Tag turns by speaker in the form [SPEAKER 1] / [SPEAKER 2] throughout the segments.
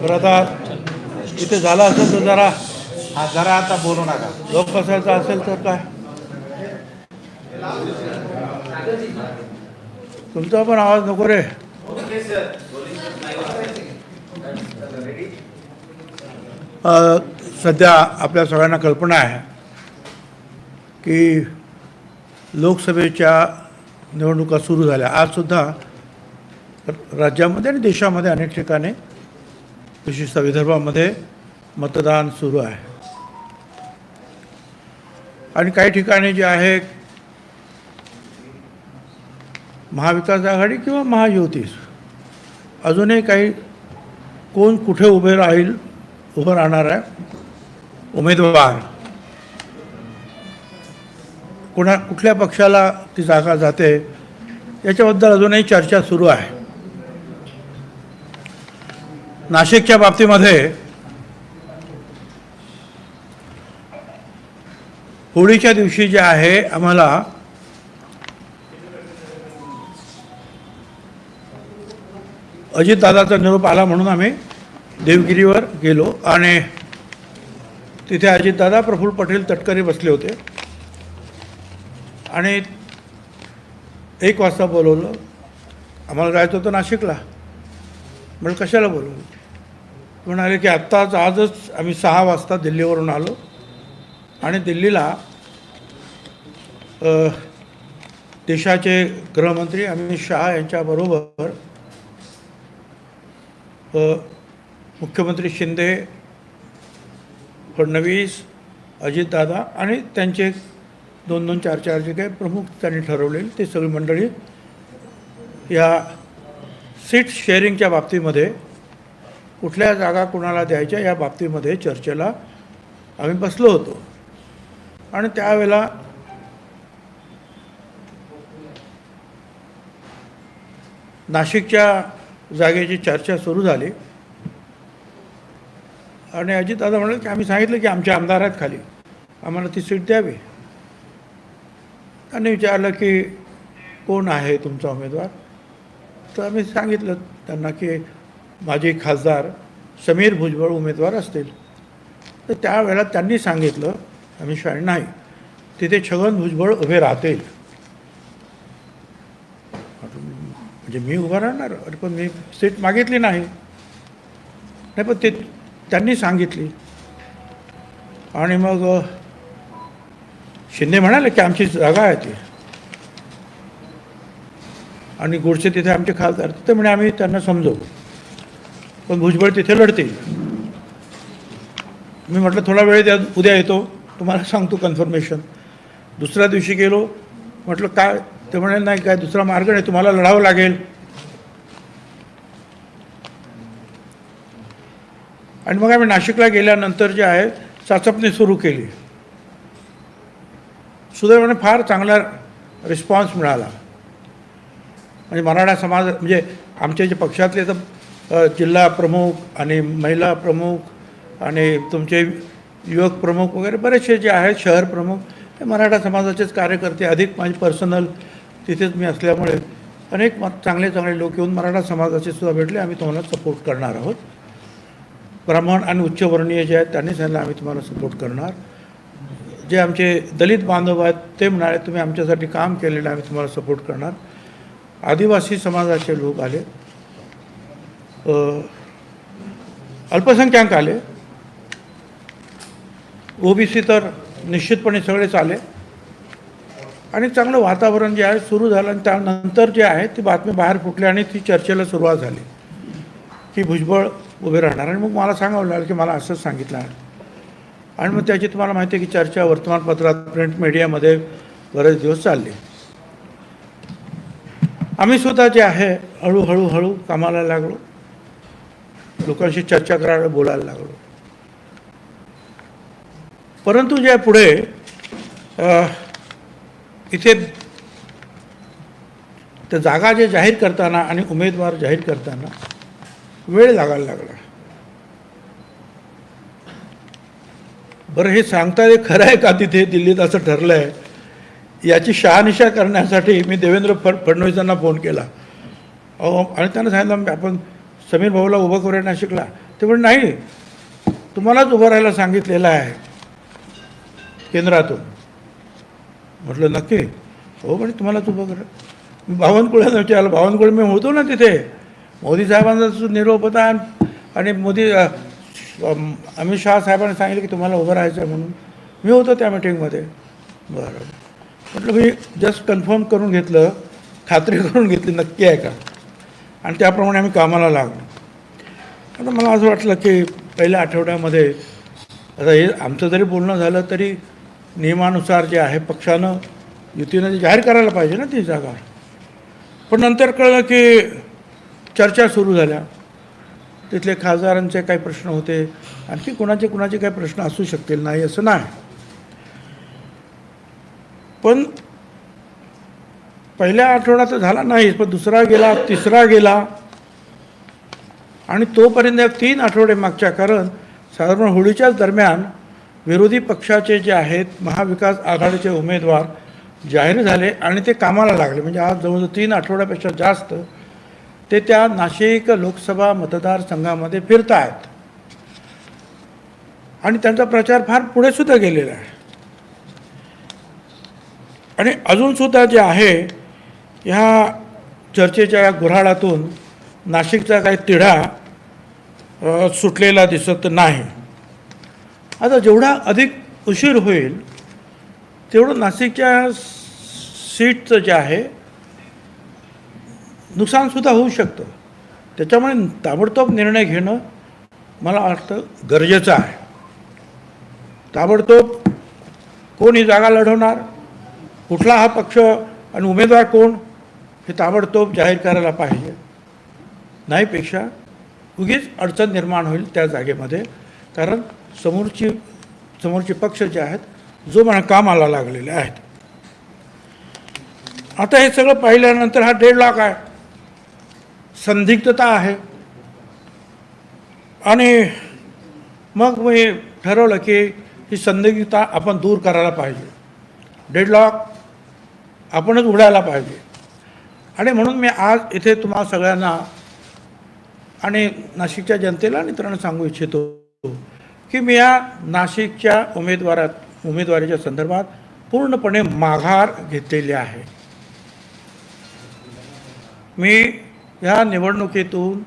[SPEAKER 1] बरं आता इथे झालं असेल तर जरा
[SPEAKER 2] हा जरा आता बोलू नका.
[SPEAKER 1] लोक बसायचं असेल तर काय? तुमचा पण आवाज नको रे. सध्या आपल्या सगळ्यांना कल्पना आहे की लोकसभेच्या निवडणुका सुरू झाल्या. आजसुद्धा राज्यामध्ये आणि देशामध्ये अनेक ठिकाणी विशेषतः विदर्भामध्ये मतदान सुरू आहे. आणि काही ठिकाणी जे आहे महाविकास आघाडी किंवा महायुती अजूनही काही कोण कुठे उभे राहील उभं राहणार आहे? उमेदवार. कोणा कुठल्या पक्षाला ती जागा जाते याच्याबद्दल अजूनही चर्चा सुरू आहे. नाशिकच्या बाबतीमध्ये होळीच्या दिवशी जे आहे आम्हाला अजितदादाचा निरोप आला म्हणून आम्ही देवगिरीवर गेलो आणि तिथे अजितदादा प्रफुल्ल पटेल तटकरी बसले होते. आणि एक वाजता बोलवलं. आम्हाला जायचं होतं नाशिकला. म्हणजे कशाला बोलवलं म्हणाले की आत्ताच आजच आम्ही सहा वाजता दिल्लीवरून आलो. आणि दिल्लीला देशाचे गृहमंत्री अमित शहा यांच्याबरोबर मुख्यमंत्री शिंदे फडणवीस अजितदादा आणि त्यांचे दोन दोन चार चार जे काही प्रमुख त्यांनी ठरवलेले ते सगळी मंडळी या सीट शेअरिंगच्या बाबतीमध्ये कुठल्या जागा कुणाला द्यायच्या या बाबतीमध्ये चर्चेला आम्ही बसलो होतो. आणि त्यावेळेला नाशिकच्या जागेची चर्चा सुरू झाली. आणि अजितदादा म्हणाले की आम्ही सांगितलं की आमचे आमदार आहेत खाली. आम्हाला ती सीट द्यावी. त्यांनी विचारलं की कोण आहे तुमचा उमेदवार? तर आम्ही सांगितलं त्यांना की माझे खासदार समीर भुजबळ उमेदवार असतील. तर त्यावेळेला त्यांनी सांगितलं आम्ही शाळे नाही तिथे छगन भुजबळ उभे राहतील. म्हणजे मी उभा राहणार अरे पण मी सीट मागितली नाही. नाही पण ते त्यांनी सांगितली. आणि मग शिंदे म्हणाले की आमची जागा आहे ती. आणि गोडसे तिथे आमचे खासदार तिथे म्हणे आम्ही त्यांना समजवू. पण भुजबळ तिथे लढतील मी म्हटलं थोडा वेळ द्या उद्या येतो. तुम्हाला सांगतो कन्फर्मेशन. दुसऱ्या दिवशी गेलो. म्हटलं काय? ते म्हणे नाही काय दुसरा मार्ग नाही. तुम्हाला लढावं लागेल. आणि मग आम्ही नाशिकला गेल्यानंतर जे आहे चाचपणी सुरू केली. सुदैवाने फार चांगला रिस्पॉन्स मिळाला. म्हणजे मराठा समाज म्हणजे आमचे जे पक्षातले तर जिल्हा प्रमुख आणि महिला प्रमुख आणि तुमचे युवक प्रमुख वगैरे बरेचसे जे आहेत शहर प्रमुख हे मराठा समाजाचेच कार्यकर्ते अधिक म्हणजे माझे पर्सनल तिथेच मी असल्यामुळे अनेक चांगले चांगले लोक येऊन मराठा समाजाचे सुद्धा भेटले. आम्ही तुम्हाला सपोर्ट करणार आहोत. ब्राह्मण आणि उच्चवर्णीय जे आहेत त्यांनी सांगितलं आम्ही तुम्हाला सपोर्ट करणार. जे आमचे दलित बांधव आहेत ते म्हणाले तुम्ही आमच्यासाठी काम केलेलं आम्ही तुम्हाला सपोर्ट करणार. आदिवासी समाजाचे लोक आले. अल्पसंख्याक आले. ओबीसी तर निश्चितपणे सगळेच आले आणि चांगलं वातावरण जे आहे सुरू झालं आणि त्यानंतर जे आहे ती बातमी बाहेर फुटली आणि ती चर्चेला सुरुवात झाली. की भुजबळ उभे राहणार. आणि मग मला सांगावं लागलं की मला असंच सांगितलं आहे. आणि मग त्याची तुम्हाला माहिती आहे की चर्चा वर्तमानपत्रात प्रिंट मीडियामध्ये बरेच दिवस चालले. आम्ही सुद्धा जे आहे हळूहळू हळू कामाला लागलो. लोकांशी चर्चा करायला बोलायला लागलो. परंतु जे पुढे इथे त्या जागा जे जाहीर करताना आणि उमेदवार जाहीर करताना वेळ लागायला लागला. बरं हे सांगता ते खरं आहे का तिथे दिल्लीत असं ठरलं आहे याची शहानिशा करण्यासाठी मी देवेंद्र फड फडणवीसांना फोन केला. अहो आणि त्यांना सांगितलं आपण समीर भाऊला उभं करूया शिकला. ते म्हणजे नाही तुम्हालाच उभं राहायला सांगितलेलं आहे केंद्रातून. म्हटलं नक्की. हो म्हणजे तुम्हालाच उभं करा. मी बावनकुळ्यानं विचारलं बावनकुळे मी होतो ना तिथे? मोदी साहेबांचा निरोप होता आणि- मोदी अमित शहा साहेबांनी सांगितलं की तुम्हाला उभं राहायचं आहे म्हणून. मी होतो त्या मिटिंगमध्ये बरं. म्हटलं मी जस्ट कन्फर्म करून घेतलं खात्री करून घेतली नक्की आहे का? आणि त्याप्रमाणे आम्ही कामाला लागलो. आता मला असं वाटलं की पहिल्या आठवड्यामध्ये आता हे आमचं जरी बोलणं झालं तरी नियमानुसार जे आहे पक्षानं युतीनं ते जाहीर करायला पाहिजे ना ती जागा. पण नंतर कळलं की चर्चा सुरू झाल्या. तिथले खासदारांचे काही प्रश्न होते. आणखी कुणाचे कुणाचे काही प्रश्न असू शकतील? नाही असं नाही. पण पहिल्या आठवड्यात तर झाला नाही पण दुसरा गेला तिसरा गेला. आणि तोपर्यंत या तीन आठवडे मागच्या कारण साधारण होळीच्याच दरम्यान विरोधी पक्षाचे जे आहेत महाविकास आघाडीचे उमेदवार जाहीर झाले आणि ते कामाला लागले. म्हणजे आज जवळजवळ तीन आठवड्यापेक्षा जास्त ते त्या नाशिक लोकसभा मतदारसंघामध्ये फिरत आहेत आणि त्यांचा प्रचार फार पुढे सुद्धा गेलेला आहे. आणि अजूनसुद्धा जे आहे ह्या चर्चेच्या या गुऱ्हाळातून नाशिकचा काही तिढा सुटलेला दिसत नाही. आता जेवढा अधिक उशीर होईल तेवढं नाशिकच्या सीटचं जे आहे नुकसानसुद्धा होऊ शकतं. त्याच्यामुळे ताबडतोब निर्णय घेणं मला वाटतं गरजेचं आहे. ताबडतोब कोणी जागा लढवणार? कुठला हा पक्ष आणि उमेदवार कोण हे ताबडतोब जाहीर करायला पाहिजे. नाहीपेक्षा उगीच अडचण निर्माण होईल त्या जागेमध्ये. कारण समोरची समोरचे पक्ष जे आहेत जो म्हणा कामाला लागलेले आहेत. आता हे सगळं पाहिल्यानंतर हा डेढ लाख आहे. संदिग्धता आहे. आणि मग मी ठरवलं की ही संदिग्धता आपण दूर करायला पाहिजे. डेडलॉक आपणच उडायला पाहिजे. आणि म्हणून मी आज इथे तुम्हा सगळ्यांना आणि नाशिकच्या जनतेला आणि इतरांना सांगू इच्छितो की मी या नाशिकच्या उमेदवारात उमेदवारीच्या संदर्भात पूर्णपणे माघार घेतलेली आहे. मी या निवडणुकीतून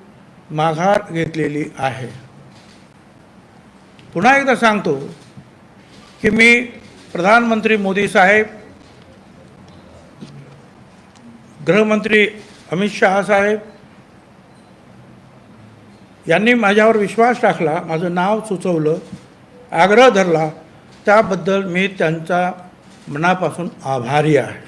[SPEAKER 1] माघार घेतलेली आहे. पुन्हा एकदा सांगतो की मी प्रधानमंत्री मोदी साहेब गृहमंत्री अमित शहा साहेब यांनी माझ्यावर विश्वास टाकला माझं नाव सुचवलं आग्रह धरला त्याबद्दल मी त्यांचा मनापासून आभारी आहे.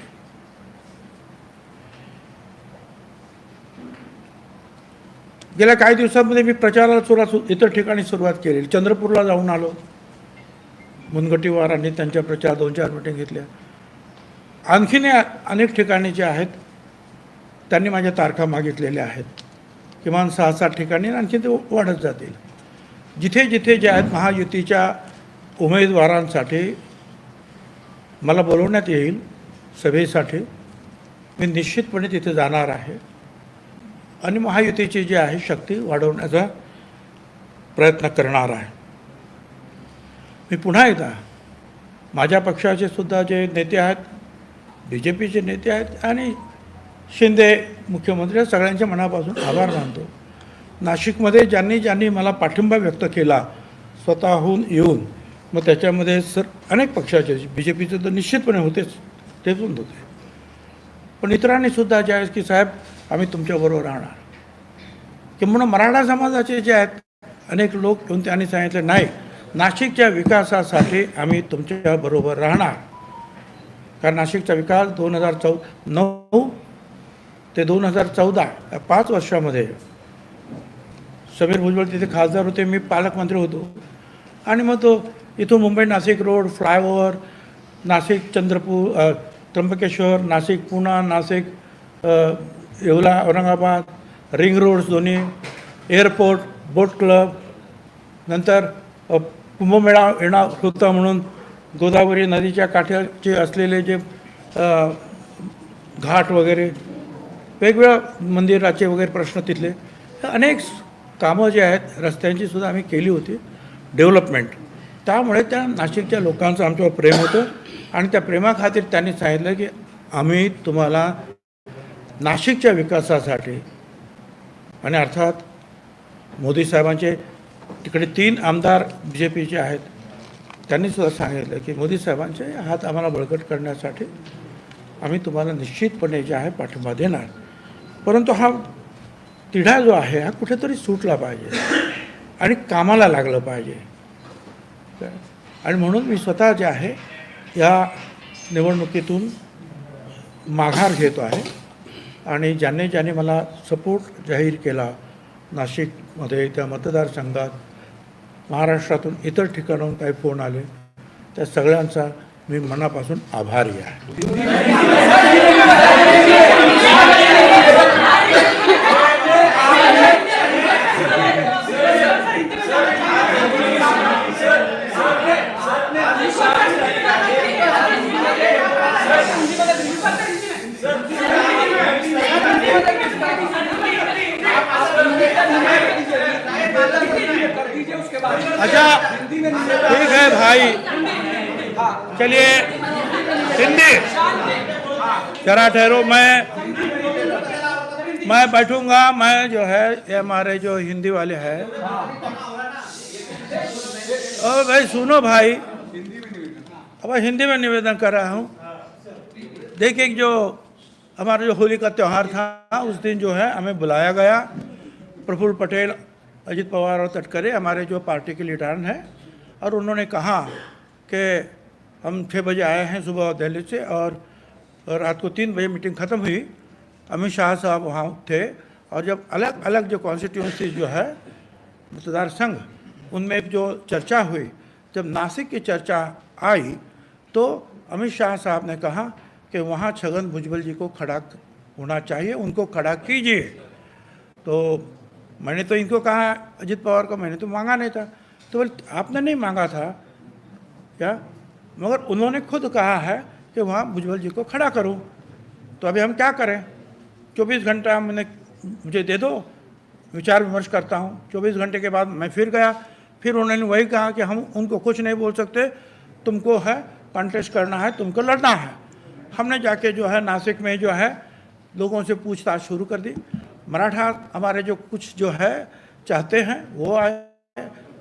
[SPEAKER 1] गेल्या काही दिवसांमध्ये मी प्रचाराला सुरुवात इतर ठिकाणी सुरुवात केली. चंद्रपूरला जाऊन आलो. मुनगटीवारांनी त्यांच्या प्रचार दोन चार मिटिंग घेतल्या. आणखीने अनेक ठिकाणी जे आहेत त्यांनी माझ्या तारखा मागितलेल्या आहेत. किमान सहा सात ठिकाणी आणखी ते वाढत जातील. जिथे जिथे जे आहेत महायुतीच्या उमेदवारांसाठी मला बोलवण्यात येईल सभेसाठी मी निश्चितपणे तिथे जाणार आहे. आणि महायुतीची जी आहे शक्ती वाढवण्याचा प्रयत्न करणार आहे. मी पुन्हा एकदा माझ्या पक्षाचे सुद्धा जे नेते आहेत बी जे पीचे नेते आहेत आणि शिंदे मुख्यमंत्री सगळ्यांच्या मनापासून आभार मानतो. नाशिकमध्ये ज्यांनी ज्यांनी मला पाठिंबा व्यक्त केला स्वतःहून येऊन मग त्याच्यामध्ये सर अनेक पक्षाचे बी जे पीचे तर निश्चितपणे होतेच ते पण होते. पण इतरांनी सुद्धा जे आहेत की साहेब आम्ही तुमच्याबरोबर राहणार. किंवा मराठा समाजाचे जे आहेत अनेक लोक येऊन त्यांनी सांगितले नाही नाशिकच्या विकासासाठी आम्ही तुमच्याबरोबर राहणार. कारण नाशिकचा विकास दोन हजार चौ नऊ ते दोन हजार चौदा या पाच वर्षामध्ये समीर भुजबळ तिथे खासदार होते मी पालकमंत्री होतो. आणि मग तो इथून Mumbai Nashik road flyover Nashik Chandrapur Trimbakeshwar Nashik Puna Nashik Yeola Aurangabad ring roads दोन्ही एअरपोर्ट बोट क्लब नंतर कुंभमेळा येणार होता म्हणून गोदावरी नदीच्या काठाचे असलेले जे घाट वगैरे वेगवेगळ्या मंदिराचे वगैरे प्रश्न तिथले. अनेक कामं जे आहेत रस्त्यांची सुद्धा आम्ही केली होती डेव्हलपमेंट. त्यामुळे त्या नाशिकच्या लोकांचं आमच्यावर प्रेम होतं आणि त्या प्रेमाखातीर त्यांनी सांगितलं की आम्ही तुम्हाला नाशिकच्या विकासासाठी आणि अर्थात मोदी साहेबांचे तिकडे तीन आमदार बी जे पीचे आहेत त्यांनी सुद्धा सांगितलं की मोदी साहेबांचे हात आम्हाला बळकट करण्यासाठी आम्ही तुम्हाला निश्चितपणे जे आहे पाठिंबा देणार. परंतु हा तिढा जो आहे हा कुठेतरी सुटला पाहिजे. आणि कामाला लागलं पाहिजे. आणि म्हणून मी स्वतः जे आहे या निवडणुकीतून माघार घेतो आहे. आणि ज्यांनी ज्याने मला सपोर्ट जाहीर केला नाशिकमध्ये त्या मतदारसंघात महाराष्ट्रातून इतर ठिकाणाहून काही फोन आले त्या सगळ्यांचा मी मनापासून आभारी आहे. चलिए, हिंदी। जरा ठहरो, मैं मैं बैठूँगा, मैं जो है, ये हमारे जो हिंदी वाले हैं। और भाई, सुनो भाई। अब हिंदी में निवेदन कर रहा हूँ। देखिए जो हमारा जो होली का त्यौहार था, उस दिन जो है, हमें बुलाया गया। प्रफुल्ल पटेल, अजित पवार और तटकरे, हमारे जो पार्टी के लीडर हैं। और उन्होंने कहा कि हम छः बजे आए हैं सुबह दिल्ली से और रात को तीन बजे मीटिंग ख़त्म हुई। अमित शाह साहब वहाँ थे और जब अलग अलग जो कॉन्स्टिट्यूंसी जो है, मतदार संघ, उनमें जो चर्चा हुई, जब नासिक की चर्चा आई तो अमित शाह साहब ने कहा कि वहाँ छगन भुजबल जी को खड़ा होना चाहिए, उनको खड़ा कीजिए। तो मैंने तो इनको कहा, अजित पवार को मैंने तो मांगा नहीं था। तो बोले, आपने नहीं मांगा था? क्या? मगर उन्होंने खुद कहा है कि वहाँ भुजबल जी को खड़ा करो। तो अभी हम क्या करें? चौबीस घंटा मैंने मुझे दे दो। विचार विमर्श करता हूँ। चौबीस घंटे के बाद मैं फिर गया। फिर उन्होंने वही कहा कि हम उनको कुछ नहीं बोल सकते। तुमको है कंटेस्ट करना है, तुमको लड़ना है। हमने जाके जो है, नासिक में जो है, लोगों से पूछताछ शुरू कर दी। मराठा हमारे जो कुछ जो है, चाहते हैं, वो आए।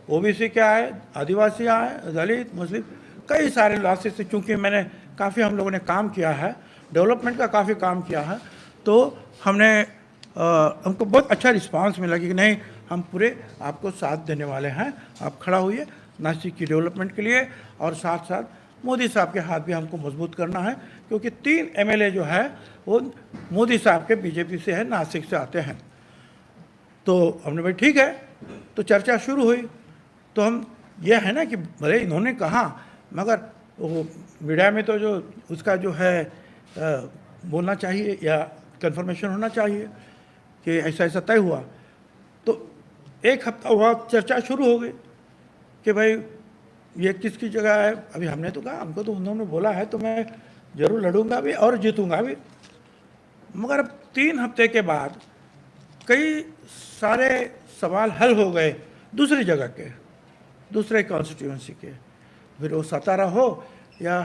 [SPEAKER 1] ओबीसी के आए आदिवासी आए, दलित, मुस्लिम। कई सारे लॉसेस से चूँकि मैंने काफ़ी हम लोगों ने काम किया है डेवलपमेंट का काफ़ी काम किया है तो हमने अ, हमको बहुत अच्छा रिस्पांस मिला कि नहीं हम पूरे आपको साथ देने वाले हैं आप खड़ा हुई नासिक की डेवलपमेंट के लिए और साथ साथ मोदी साहब के हाथ भी हमको मज़बूत करना है क्योंकि तीन एमएलए जो है वो मोदी साहब के बीजेपी से है नासिक से आते हैं। तो हमने भाई ठीक है। तो चर्चा शुरू हुई। तो हम यह है ना कि भले इन्होंने कहा मगर वो मीडिया में तो जो उसका जो है अ, बोलना चाहिए या कंफर्मेशन होना चाहिए कि ऐसा ऐसा तय हुआ। तो एक हफ़्ता हुआ चर्चा शुरू हो गई कि भाई ये किसकी जगह है? अभी हमने तो कहा हमको तो उन्होंने बोला है तो मैं ज़रूर लड़ूँगा भी और जीतूँगा भी। मगर अब तीन हफ़्ते के बाद कई सारे सवाल हल हो गए दूसरी जगह के दूसरे कॉन्स्टिट्यूंसी के। फिर वो सतारा हो या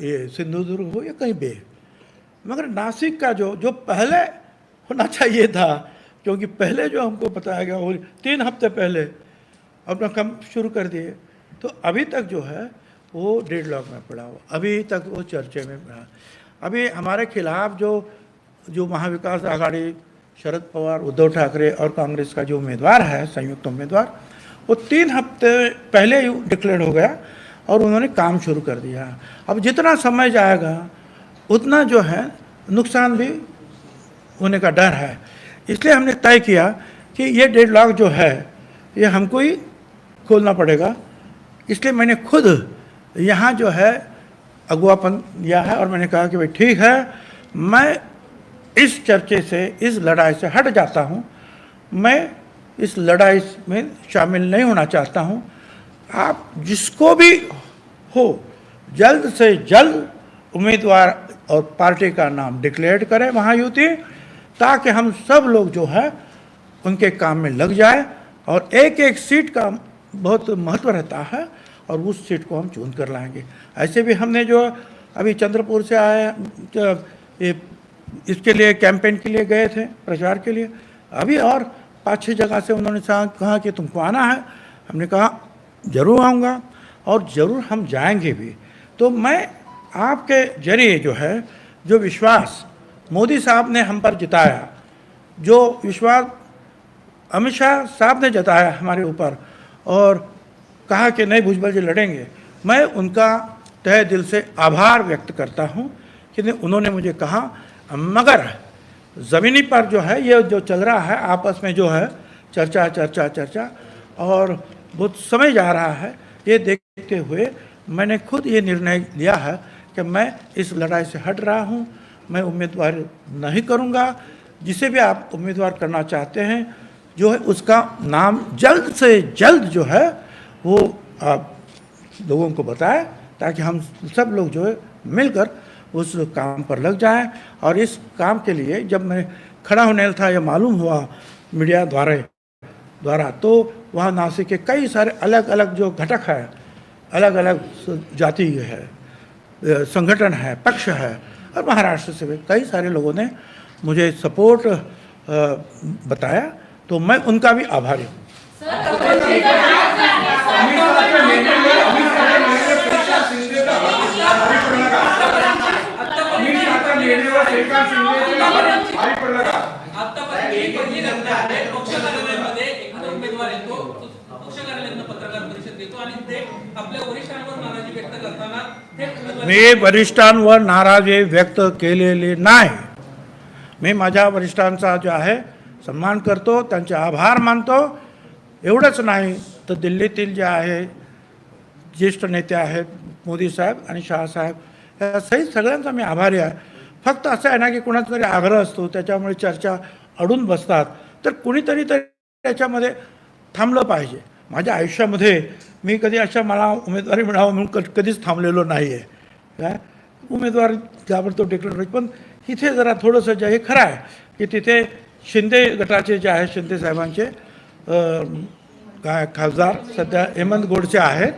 [SPEAKER 1] ये सिंधुदुर्ग हो या कहीं भी। मगर नासिक का जो जो पहले होना चाहिए था, क्योंकि पहले जो हमको बताया गया वो तीन हफ़्ते पहले अपना काम शुरू कर दिए तो अभी तक जो है, वो डेढ़ लॉक में पड़ा हुआ। अभी तक वो चर्चे में पड़ा। अभी हमारे खिलाफ जो जो महाविकास आघाड़ी, शरद पवार, उद्धव ठाकरे और कांग्रेस का जो उम्मीदवार है, संयुक्त उम्मीदवार वो तीन हफ़्ते पहले ही डिक्लेयर हो गया और उन्होंने काम शुरू कर दिया। अब जितना समय जाएगा, उतना जो है नुकसान भी होने का डर है। इसलिए हमने तय किया कि ये डेढ़ लाख जो है, ये हमको ही खोलना पड़ेगा। इसलिए मैंने खुद यहाँ जो है अगुआपन दिया है और मैंने कहा कि भाई ठीक है, मैं इस चर्चे से, इस लड़ाई से हट जाता हूँ। मैं इस लड़ाई में शामिल नहीं होना चाहता हूँ। आप जिसको भी हो, जल्द से जल्द उम्मीदवार और पार्टी का नाम डिक्लेयर करें महायुति, ताकि हम सब लोग जो है, उनके काम में लग जाए और एक एक सीट का बहुत महत्व रहता है और उस सीट को हम चुन कर लाएँगे। ऐसे भी हमने जो अभी चंद्रपुर से आए इसके लिए कैंपेन के लिए गए थे, प्रचार के लिए। अभी और पाँच छः जगह से उन्होंने कहा कि तुमको आना है। हमने कहा ज़रूर आऊँगा और ज़रूर हम जाएँगे भी। तो मैं आपके ज़रिए जो है जो विश्वास मोदी साहब ने हम पर जिताया जो विश्वास अमित शाह साहब ने जताया हमारे ऊपर और कहा कि नहीं भुजबल जी लड़ेंगे मैं उनका तहे दिल से आभार व्यक्त करता हूँ कि नहीं, उन्होंने मुझे कहा मगर ज़मीनी पर जो है, ये जो चल रहा है, आपस में जो है, चर्चा चर्चा चर्चा, और बहुत समय जा रहा है। ये देखते हुए मैंने खुद ये निर्णय लिया है कि मैं इस लड़ाई से हट रहा हूँ, मैं उम्मीदवार नहीं करूँगा। जिसे भी आप उम्मीदवार करना चाहते हैं, जो है उसका नाम जल्द से जल्द जो है, वो आप लोगों को बताएँ, ताकि हम सब लोग जो है मिलकर उस काम पर लग जाएँ। और इस काम के लिए जब मैं खड़ा होने था, यह मालूम हुआ मीडिया द्वारा द्वारा तो वहाँ नासिक के कई सारे अलग अलग जो घटक है अलग अलग जाति है, संगठन है, पक्ष है, और महाराष्ट्र से भी कई सारे लोगों ने मुझे सपोर्ट बताया तो मैं उनका भी आभारी हूँ। मी वरिष्ठांवर नाराजी व्यक्त केलेली नाही. मी माझ्या वरिष्ठांचा जो आहे सन्मान करतो त्यांचे आभार मानतो. एवढंच नाही तर दिल्लीतील जे आहे ज्येष्ठ नेते आहेत मोदी साहेब आणि शहासाहेब या सहित सगळ्यांचा मी आभारी आहे. फक्त असं आहे ना की कुणाचा तरी आग्रह असतो त्याच्यामुळे चर्चा अडून बसतात. तर कुणीतरी तरी त्याच्यामध्ये थांबलं पाहिजे. माझ्या आयुष्यामध्ये मी कधी अशा मला उमेदवारी मिळावं म्हणून क कधीच थांबलेलो नाही आहे काय उमेदवार ताबडतोब डिक्लेअर होईल. पण इथे जरा थोडंसं जे हे खरं आहे की तिथे शिंदे गटाचे जे आहे शिंदे साहेबांचे काय खासदार सध्या हेमंत गोडसे आहेत.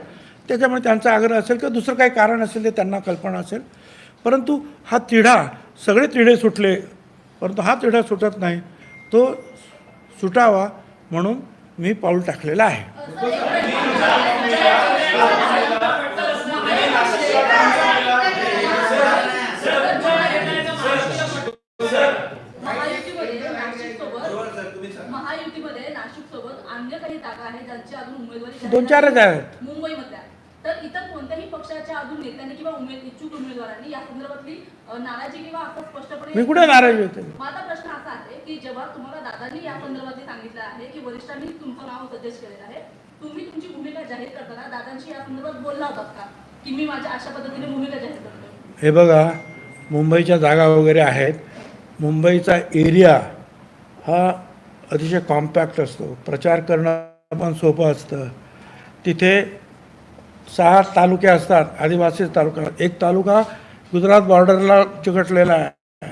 [SPEAKER 1] त्याच्यामुळे त्यांचा आग्रह असेल किंवा दुसरं काही कारण असेल ते त्यांना कल्पना असेल. परंतु हा तिढा सगळे तिढे सुटले परंतु हा तिढा सुटत नाही तो सुटावा म्हणून मी पाऊल टाकलेलं आहे दोन चारच. आहेत
[SPEAKER 3] तर इतर कोणत्याही पक्षाच्या अजून नेत्यांनी किंवा उमेद इच्छुक उमेदवारांनी या संदर्भातली नाराजी किंवा असं स्पष्टपणे
[SPEAKER 1] मी कुठे नाराज होते?
[SPEAKER 3] माझा प्रश्न असा आहे की जेव्हा तुम्हाला दादांनी या संदर्भात सांगितलं आहे की वरिष्ठांनी तुमचं नाव सजेस्ट केलेलं आहे तुम्ही तुमची भूमिका जाहीर करताना दादांशी या संदर्भात बोलला होतात का? की मी माझ्या अशा पद्धतीने भूमिका जाहीर करतो
[SPEAKER 1] हे बघा मुंबईच्या जागा वगैरे आहेत. मुंबईचा एरिया हा अतिशय कॉम्पॅक्ट असतो. प्रचार करणं पण सोपं असतं. तिथे सहा तालुके असतात आदिवासी तालुका. एक तालुका गुजरात बॉर्डरला चिकटलेला आहे.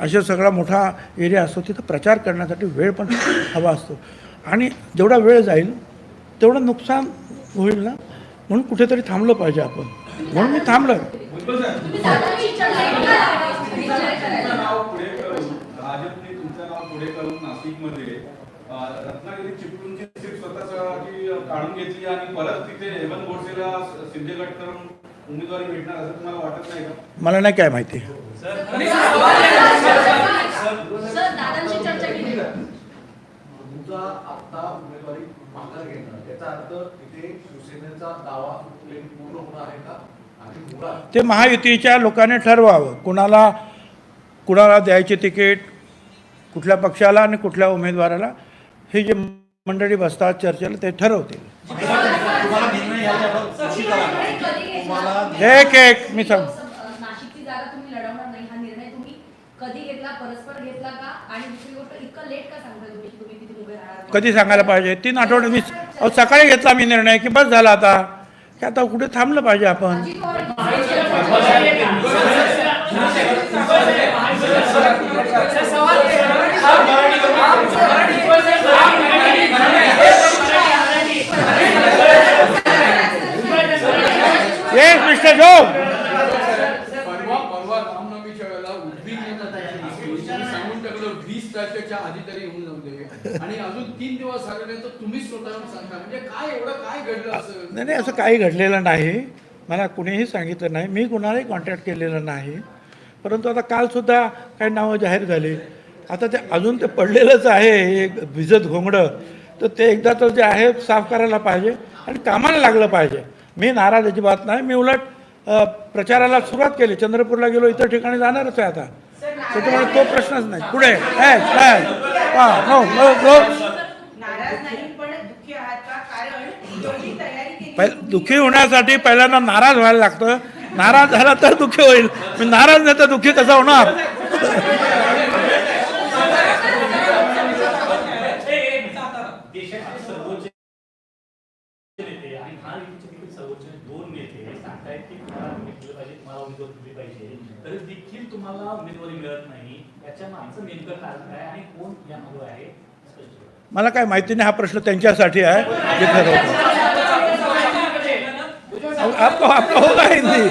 [SPEAKER 1] अशा सगळा मोठा एरिया असतो तिथं प्रचार करण्यासाठी वेळ पण हवा असतो. आणि जेवढा वेळ जाईल तेवढं नुकसान होईल ना? म्हणून कुठेतरी थांबलं पाहिजे आपण. म्हणून मी थांबलं
[SPEAKER 4] काढून घेतली आणि परत तिथे हेमंत गोडसेला शिंदे गट करून उमेदवारी भेटणार असं तुम्हाला वाटत नाही का
[SPEAKER 1] मला नाही काय माहिती
[SPEAKER 3] सर दादांची चर्चा केली आहे.
[SPEAKER 5] तुमचा आता उमेदवारी माघार घेणं याचा अर्थ तिथे शिवसेनेचा दावा प्लेन पूर्ण होणार आहे का आणि होणार
[SPEAKER 1] ते महायुतीच्या लोकांनी ठरवावं कुणाला कुणाला द्यायचे तिकीट कुठल्या पक्षाला आणि कुठल्या उमेदवाराला हे जे मंडळी बसतात चर्चेला ते ठरवतील? एक एक मी सांग
[SPEAKER 3] नाशिकची जागा तुम्ही लढवणार नाही हा निर्णय तुम्ही कधी घेतला परस्पर घेतला का आणि दुसरी गोष्ट इतकं लेट का सांगता तुम्ही की तुम्ही तिथे उभे राहणार
[SPEAKER 1] कधी सांगायला पाहिजे तीन आठवडे मी अहो सकाळी घेतला मी निर्णय की बस झाला आता की आता कुठे थांबलं पाहिजे आपण येस मिस्टर जो
[SPEAKER 6] परवा परवा रामनवमीच्या वेळेला उद्विग्नता तुम्ही सांगून टाकलं वीस तारखेच्या आधी तरी येऊन जाऊ दे. आणि अजून तीन दिवस झाले नाही तर तुम्ही स्वतःहून सांगता म्हणजे काय एवढं काय घडलं असं?
[SPEAKER 1] नाही नाही असं काही घडलेलं नाही. मला कुणीही सांगितलं नाही. मी कुणालाही कॉन्टॅक्ट केलेलं नाही. परंतु आता कालसुद्धा काही नावं जाहीर झाली. आता ते अजून ते पडलेलंच आहे एक भिजत घोंगडं. तर ते एकदा तर जे आहे साफ करायला पाहिजे आणि कामाला लागलं पाहिजे. मी नाराज अजिबात नाही. मी उलट प्रचाराला सुरुवात केली. चंद्रपूरला गेलो इतर ठिकाणी जाणारच आहे आता. त्याच्यामुळे तो प्रश्नच नाही. पुढे. हा,
[SPEAKER 7] केली
[SPEAKER 1] पहि दुःखी होण्यासाठी पहिल्यांदा नाराज व्हायला लागतं. नाराज झाला तर दुःखी होईल. मी नाराज नाही तर दुःखी कसा होणार? मला काय माहिती नाही हा प्रश्न त्यांच्यासाठी आहे. जे ठरवतो आपको आपको होगा हिंदी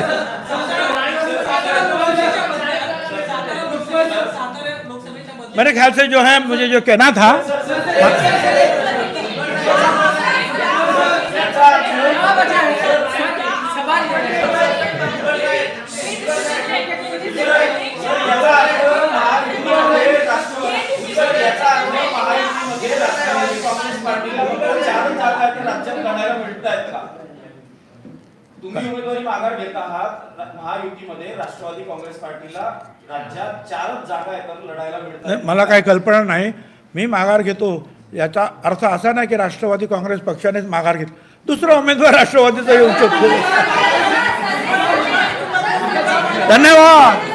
[SPEAKER 1] मेरे ख्याल से जो है मुझे जो कहना था
[SPEAKER 2] माघार घेत आहात महायुतीमध्ये राष्ट्रवादी काँग्रेस पार्टीला राज्यात चारच जागा येतात लढायला
[SPEAKER 1] मिळतात. मला काही कल्पना नाही. मी माघार घेतो. याचा अर्थ असा नाही की राष्ट्रवादी काँग्रेस पक्षानेच माघार घेतली दुसरा उमेदवार राष्ट्रवादीचा येऊ शकतो. धन्यवाद!